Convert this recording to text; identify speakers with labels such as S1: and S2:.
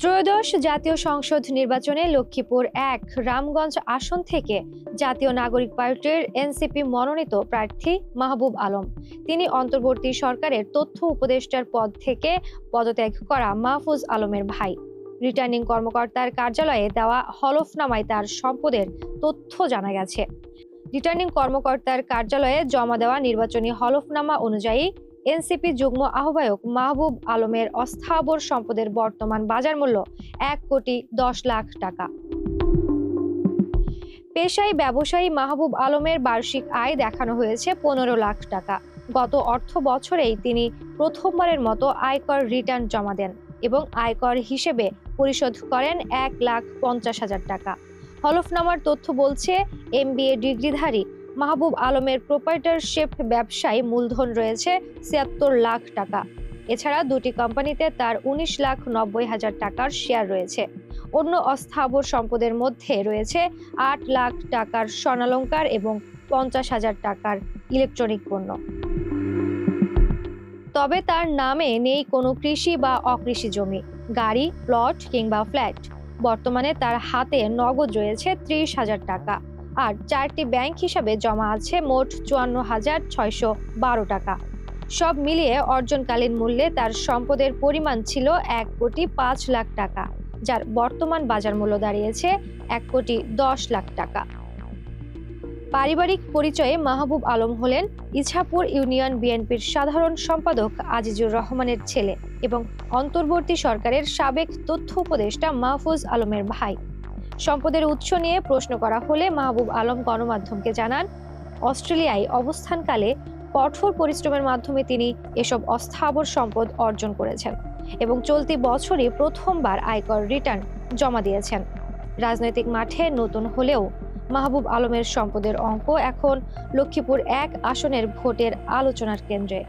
S1: ত্রয়োদশ জাতীয় সংসদ নির্বাচনে লক্ষ্মীপুর এক, রামগঞ্জ আসন থেকে জাতীয় নাগরিক পার্টির এনসিপি মনোনীত প্রার্থী মাহবুব আলম। তিনি অন্তর্বর্তী সরকারের তথ্য উপদেষ্টার পদ থেকে পদত্যাগ করা মাহফুজ আলমের ভাই। রিটার্নিং কর্মকর্তার কার্যালয়ে দেওয়া হলফনামায় তার সম্পদের তথ্য জানা গেছে। রিটার্নিং কর্মকর্তার কার্যালয়ে জমা দেওয়া নির্বাচনী হলফনামা অনুযায়ী এনসিপি যুগ্ম আহ্বায়ক মাহবুব আলমের অস্থাবর সম্পদের বর্তমান বাজার মূল্য এক কোটি দশ লাখ টাকা। পেশায় ব্যবসায়ী মাহবুব আলমের বার্ষিক আয় দেখানো হয়েছে পনেরো লাখ টাকা। গত অর্থ বছরেই তিনি প্রথমবারের মতো আয়কর রিটার্ন জমা দেন এবং আয়কর হিসেবে পরিশোধ করেন এক লাখ পঞ্চাশ হাজার টাকা। হলফনামার তথ্য বলছে, এমবিএ ডিগ্রিধারী মাহবুব আলমের প্রোপাইটারশিপ ব্যবসায় মূলধন রয়েছে ছিয়াত্তর লাখ টাকা। এছাড়া দুটি কোম্পানিতে তার উনিশ লাখ নব্বই হাজার টাকার শেয়ার রয়েছে। অন্য অস্থাবর সম্পদের মধ্যে রয়েছে আট লাখ টাকার স্বর্ণালঙ্কার এবং পঞ্চাশ হাজার টাকার ইলেকট্রনিক পণ্য। তবে তার নামে নেই কোনো কৃষি বা অকৃষি জমি, গাড়ি প্লট কিংবা ফ্ল্যাট বর্তমানে তার হাতে নগদ রয়েছে ত্রিশ হাজার টাকা। আর চারটি ব্যাংক হিসাবে জমা আছে মোট চুয়ান্ন হাজার ছয়শো বারো টাকা। সব মিলিয়ে অর্জনকালীন মূল্যে তার সম্পদের পরিমাণ ছিল এক কোটি পাঁচ লাখ টাকা, যার বর্তমান বাজার মূল্য দাঁড়িয়েছে এক কোটি দশ লাখ টাকা। পারিবারিক পরিচয়ে মাহবুব আলম হলেন ইছাপুর ইউনিয়ন বিএনপির সাধারণ সম্পাদক আজিজুর রহমানের ছেলে এবং অন্তর্বর্তী সরকারের সাবেক তথ্য উপদেষ্টা মাহফুজ আলমের ভাই। সম্পদের উৎস নিয়ে প্রশ্ন করা হলে মাহবুব আলম গণমাধ্যমকে জানান, অস্ট্রেলিয়ায় অবস্থানকালে কঠোর পরিশ্রমের মাধ্যমে তিনি এসব অস্থাবর সম্পদ অর্জন করেছেন এবং চলতি বছরই প্রথমবার আয়কর রিটার্ন জমা দিয়েছেন। রাজনৈতিক মাঠে নতুন হলেও মাহবুব আলমের সম্পদের অঙ্ক এখন লক্ষ্মীপুর এক আসনের ভোটের আলোচনার কেন্দ্রে।